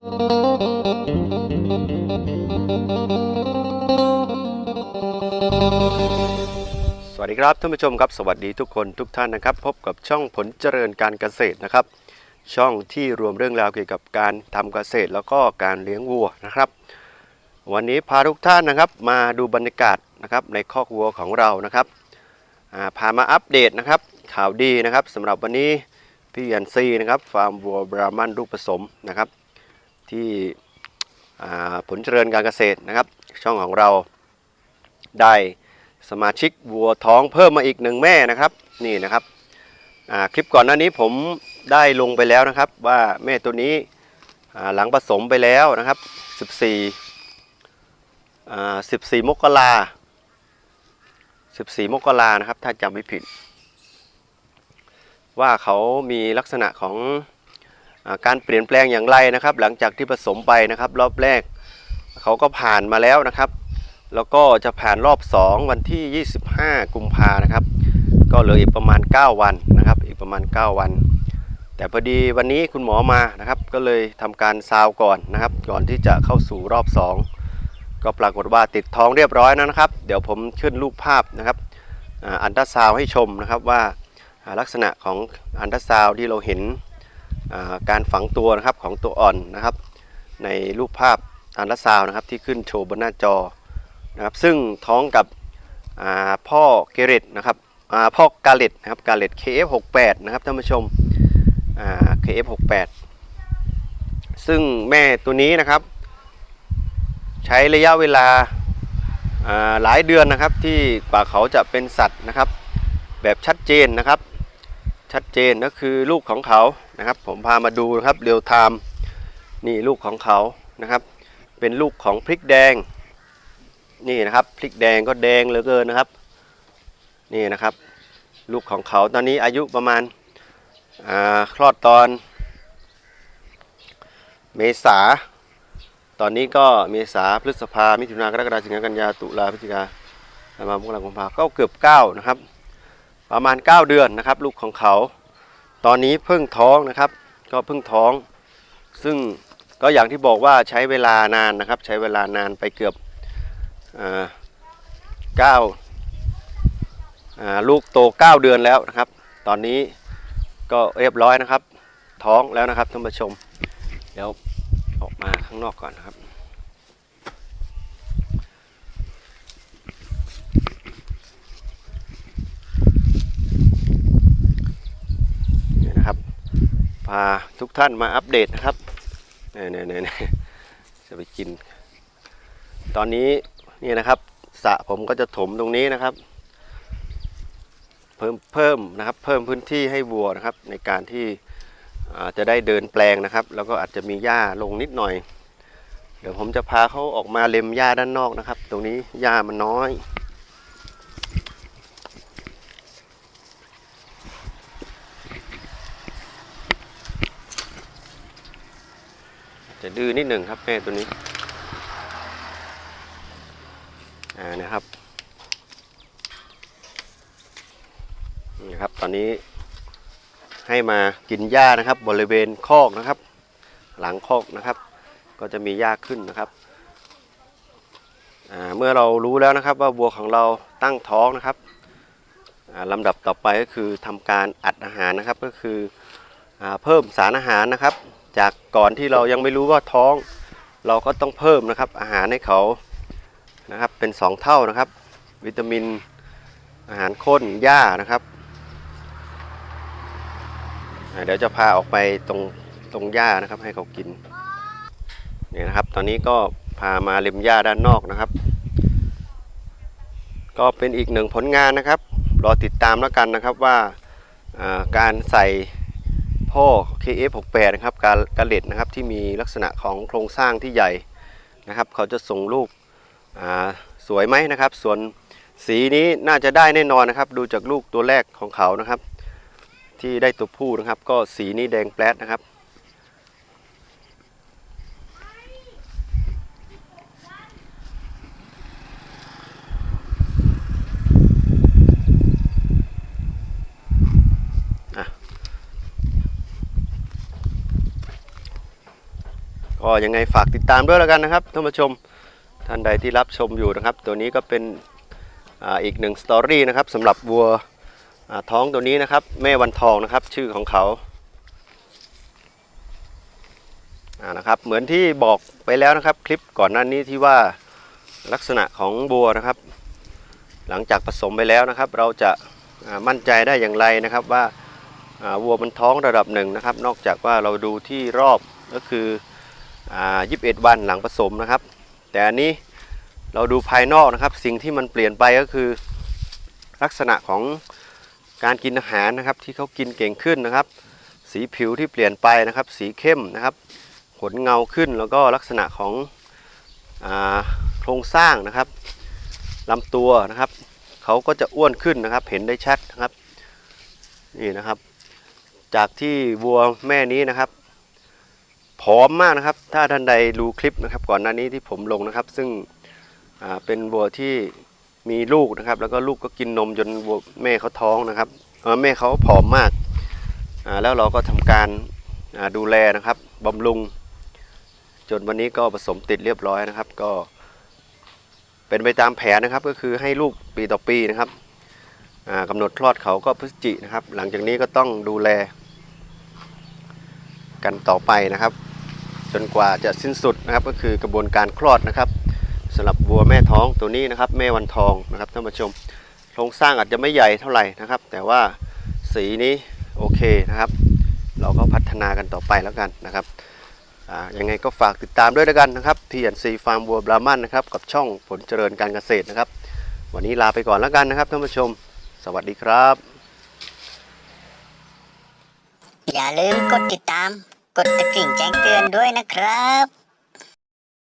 สวัสดีครับท่านผู้ชมครับ สวัสดีทุกคนทุกท่านนะครับ พบกับช่องผลเจริญการเกษตรนะครับ ช่องที่รวมเรื่องราวเกี่ยวกับการทำเกษตรแล้วก็การเลี้ยงวัวนะครับ วันนี้พาทุกท่านนะครับมาดูบรรยากาศนะครับในคอกวัวของเรานะครับาพามาอัปเดตนะครับข่าวดีนะครับสำหรับวันนี้พี่ยันซีนะครับฟาร์มวัวบรามันลูกผสมนะครับ ที่ผลเจริญการเกษตรนะครับ ช่องของเราได้สมาชิกวัวท้องเพิ่มมาอีกหนึ่งแม่นะครับนี่นะครับคลิปก่อนหน้านี้ผมได้ลงไปแล้วนะครับ ว่าแม่ตัวนี้หลังผสมไปแล้วนะครับ 14อ่า14 มกรา14 มกรานะครับ ถ้าจำไม่ผิด ว่าเขามีลักษณะของ การเปลี่ยนแปลงอย่างไรนะครับ หลังจากที่ผสมไปนะครับ รอบแรกเขาก็ผ่านมาแล้วนะครับ แล้วก็จะผ่านรอบ 2 วันที่ 25 กุมภานะครับ ก็เหลืออีกประมาณ 9 วันนะครับ อีกประมาณ 9 วัน แต่พอดีวันนี้คุณหมอมานะครับ ก็เลยทำการซาวก่อนนะครับ ก่อนที่จะเข้าสู่รอบ 2 ก็ปรากฏว่าติดท้องเรียบร้อยแล้วนะครับ เดี๋ยวผมขึ้นรูปภาพนะครับอันตราซาวให้ชมนะครับว่าลักษณะของอันตราซาวที่เราเห็น การฝังตัวนะครับของตัวอ่อนนะครับ ในรูปภาพอันตราซาวนะครับที่ขึ้นโชว์บนหน้าจอนะครับ ซึ่งท้องกับพ่อเกเรตนะครับพ่อกาเลตนะครับกาเลต KF68 นะครับท่านผู้ชม KF68 ซึ่งแม่ตัวนี้นะครับ ใช้ระยะเวลาอ่าหลายเดือนนะครับที่กว่าเขาจะเป็นสัตว์นะครับ แบบชัดเจนนะครับ ชัดเจนก็คือลูกของเขานะครับ ผมพามาดูนะครับเรียวไทม์นี่ลูกของเขานะครับ เป็นลูกของพริกแดง นี่นะครับพริกแดงก็แดงเหลือเกินนะครับ นี่นะครับ ลูกของเขาตอนนี้อายุประมาณาคลอดตอน เมษา ตอนนี้ก็เมษาพฤษภามิถุนากรกฎาสิงหากันยาตุลาพฤศจิกาธันวาคมมกราคมกุมภาก็เกือบ9นะครับ ประมาณ 9 เดือนนะครับ ลูกของเขา ตอนนี้เพิ่งท้องนะครับ ก็เพิ่งท้อง ซึ่งก็อย่างที่บอกว่าใช้เวลานานนะครับ ใช้เวลานานไปเกือบเก้าลูกโตเก้าเดือนแล้วนะครับ ตอนนี้ก็เรียบร้อยนะครับ ท้องแล้วนะครับท่านผู้ชม เดี๋ยวออกมาข้างนอกก่อนนะครับ นี่นะครับ พาทุกท่านมาอัปเดตนะครับเนี่ยเนี่ยเนี่ยจะไปกิน ตอนนี้นี่นะครับสระผมก็จะถมตรงนี้นะครับ เพิ่มเพิ่มนะครับ เพิ่มพื้นที่ให้วัวนะครับ ในการที่จะได้เดินแปลงนะครับ แล้วก็อาจจะมีหญ้าลงนิดหน่อย เดี๋ยวผมจะพาเขาออกมาเล็มหญ้าด้านนอกนะครับ ตรงนี้หญ้ามันน้อย จะดื้อนิดหนึ่งครับแม่ตัวนี้ อ่านะครับนี่ครับ ตอนนี้ให้มากินหญ้านะครับ บริเวณคอกนะครับ หลังคอกนะครับ ก็จะมีหญ้าขึ้นนะครับเมื่อเรารู้แล้วนะครับว่าวัวของเราตั้งท้องนะครับอ่าลำดับต่อไปก็คือทำการอัดอาหารนะครับ ก็คืออเพิ่มสารอาหารนะครับ จากก่อนที่เรายังไม่รู้ว่าท้อง เราก็ต้องเพิ่มนะครับ อาหารให้เขานะครับเป็น 2 เท่านะครับ วิตามินอาหารข้นหญ้านะครับเดี๋ยวจะพาออกไปตรงตรงหญ้านะครับให้เขากินนี่นะครับ ตอนนี้ก็พามาเล็มหญ้าด้านนอกนะครับ ก็เป็นอีกหนึ่งผลงานนะครับรอติดตามแล้วกันนะครับว่าการใส่ พ่อ KF68 นะครับการกระเล็ดนะครับที่มีลักษณะของโครงสร้างที่ใหญ่นะครับ เขาจะส่งลูกสวยไหมนะครับ ส่วนสีนี้น่าจะได้แน่นอนนะครับ ดูจากลูกตัวแรกของเขานะครับ ที่ได้ตัวผู้นะครับ ก็สีนี้แดงแปลดนะครับ ก็ยังไงฝากติดตามด้วยแล้วกันนะครับท่านผู้ชมท่านใดที่รับชมอยู่นะครับ ตัวนี้ก็เป็นอ,อีกหนึ่งสตอรี่นะครับสำหรับวัวท้องตัวนี้นะครับ แม่วันทองนะครับ ชื่อของเขานะครับเหมือนที่บอกไปแล้วนะครับ คลิปก่อนหน้านี้ที่ว่าลักษณะของบัวนะครับ หลังจากผสมไปแล้วนะครับ เราจะมั่นใจได้อย่างไรนะครับว่าอ่าวัวมันท้องระดับหนึ่งนะครับ นอกจากว่าเราดูที่รอบก็คือ อ่า21วันหลังผสมนะครับ แต่อันนี้เราดูภายนอกนะครับ สิ่งที่มันเปลี่ยนไปก็คือลักษณะของการกินอาหารนะครับ ที่เขากินเก่งขึ้นนะครับ สีผิวที่เปลี่ยนไปนะครับ สีเข้มนะครับ ขนเงาขึ้นแล้วก็ลักษณะของอโครงสร้างนะครับลำตัวนะครับเขาก็จะอ้วนขึ้นนะครับ เห็นได้ชัดนะครับนี่นะครับ จากที่วัวแม่นี้นะครับ ผอมมากนะครับ ถ้าท่านใดดูคลิปนะครับ ก่อนหน้านี้ที่ผมลงนะครับ ซึ่งเป็นวัวที่มีลูกนะครับ แล้วก็ลูกก็กินนมจนวัวแม่เขาท้องนะครับแม่เขาผอมมากแล้วเราก็ทำการดูแลนะครับบำรุง จนวันนี้ก็ผสมติดเรียบร้อยนะครับ ก็ เป็นไปตามแผนนะครับ ก็คือให้ลูกปีต่อปีนะครับอ่ากำหนดคลอดเขาก็พฤศจินะครับ หลังจากนี้ก็ต้องดูแลกันต่อไปนะครับ จนกว่าจะสิ้นสุดนะครับก็คือกระบวนการคลอดนะครับสำหรับวัวแม่ท้องตัวนี้นะครับ แม่วันทองนะครับท่านผู้ชมโครงสร้างอาจจะไม่ใหญ่เท่าไหร่นะครับ แต่ว่าสีนี้โอเคนะครับ เราก็พัฒนากันต่อไปแล้วกันนะครับอ่ายังไงก็ฝากติดตามด้วยแล้วกันนะครับ PNC Farm บัวบรามันนะครับกับช่องผลเจริญการเกษตรนะครับ วันนี้ลาไปก่อนแล้วกันนะครับท่านผู้ชม สวัสดีครับ อย่าลืมกดติดตาม กดตะดิ่งแจ้งเตือนด้วยนะครับ